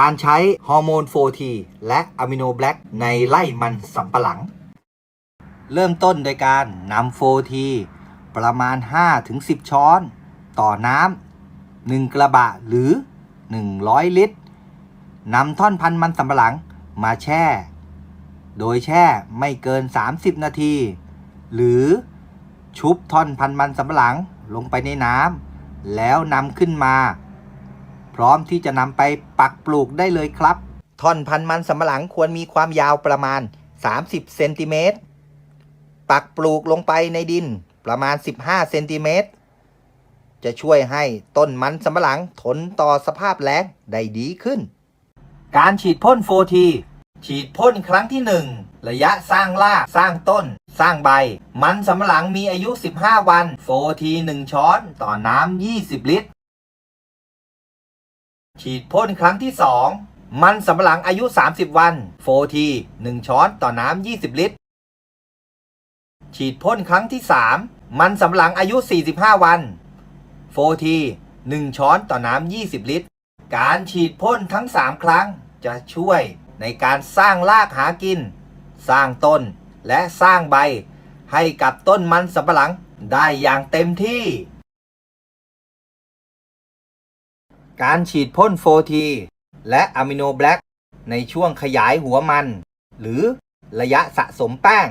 การใช้ฮอร์โมน 4T และอะมิโนแบล็กในไล่มันสำปะหลัง เริ่มต้นโดยการนำ 4T ประมาณ 5-10 ช้อน ต่อน้ำ1กระบะหรือ 100 ลิตรนำท่อนพันมันสำปะหลังมาแช่ โดยแช่ไม่เกิน 30 นาที หรือชุบท่อนพันมันสำปะหลังลงไปในน้ำแล้วนำขึ้นมา พร้อมที่จะนำไปปักปลูกได้เลยครับ ท่อนพันธุ์มันสำปะหลังควรมีความยาวประมาณ 30เซนติเมตรปักปลูกลงไปในดินประมาณ 15เซนติเมตรจะช่วยให้ต้นมันสำปะหลังทนต่อสภาพแล้งได้ดีขึ้น การฉีดพ่น 4T ฉีดพ่นครั้งที่ 1 ระยะสร้างรากสร้างต้น สร้างใบ มันสำปะหลังมีอายุ 15 วัน 4T 1ช้อนต่อน้ำ20 ลิตร ฉีดพ่นครั้งที่ 2 มันสำปะหลังอายุ 30 วัน 4T 1 ช้อนต่อน้ำ 20 ลิตร ฉีดพ่นครั้งที่ 3 มันสำปะหลังอายุ 45 วัน 4T 1 ช้อนต่อน้ำ 20 ลิตร การฉีดพ่นทั้ง 3 ครั้งจะช่วยในการสร้างรากหากิน สร้างต้นและสร้างใบ ให้กับต้นมันสำปะหลังได้อย่างเต็มที่ การฉีดพ่น 4T และอะมิโนแบล็กในช่วงขยายหัวมัน หรือระยะสะสมแป้ง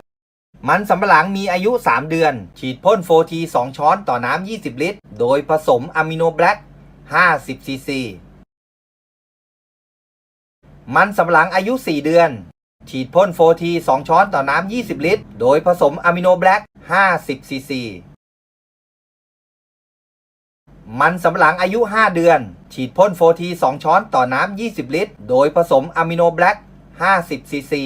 มันสำปะหลังมีอายุ 3 เดือน ฉีดพ่น 4T 2 ช้อนต่อน้ำ 20 ลิตร โดยผสมอะมิโนแบล็ก50 ซีซี มันสำปะหลังอายุ 4 เดือน ฉีดพ่น 4T 2 ช้อนต่อน้ำ 20 ลิตร โดยผสมอะมิโนแบล็ก50 ซีซี มันสำปะหลังอายุ 5 เดือน ฉีดพ่น 4T 2ช้อนต่อน้ำ 20 ลิตร โดยผสมอะมิโนแบล็ก50 ซีซี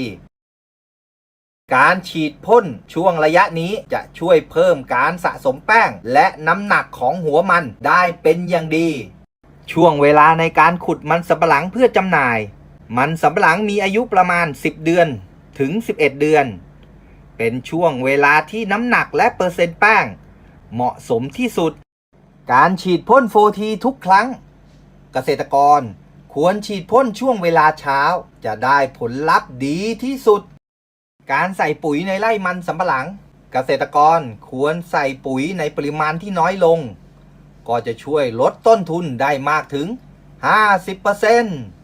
การฉีดพ่นช่วงระยะนี้จะช่วยเพิ่มการสะสมแป้ง และน้ำหนักของหัวมันได้เป็นอย่างดี ช่วงเวลาในการขุดมันสำปะหลังเพื่อจำหน่าย มันสำปะหลังมีอายุประมาณ 10 เดือนถึง 11 เดือน เป็นช่วงเวลาที่น้ำหนักและเปอร์เซ็นต์แป้ง เหมาะสมที่สุด การฉีดพ่น 4T ทุกครั้ง เกษตรกรควรฉีดพ่นช่วงเวลาเช้า จะได้ผลลัพธ์ดีที่สุด การใส่ปุ๋ยในไร่มันสำปะหลัง เกษตรกรควรใส่ปุ๋ยในปริมาณที่น้อยลง ก็จะช่วยลดต้นทุนได้มากถึง 50%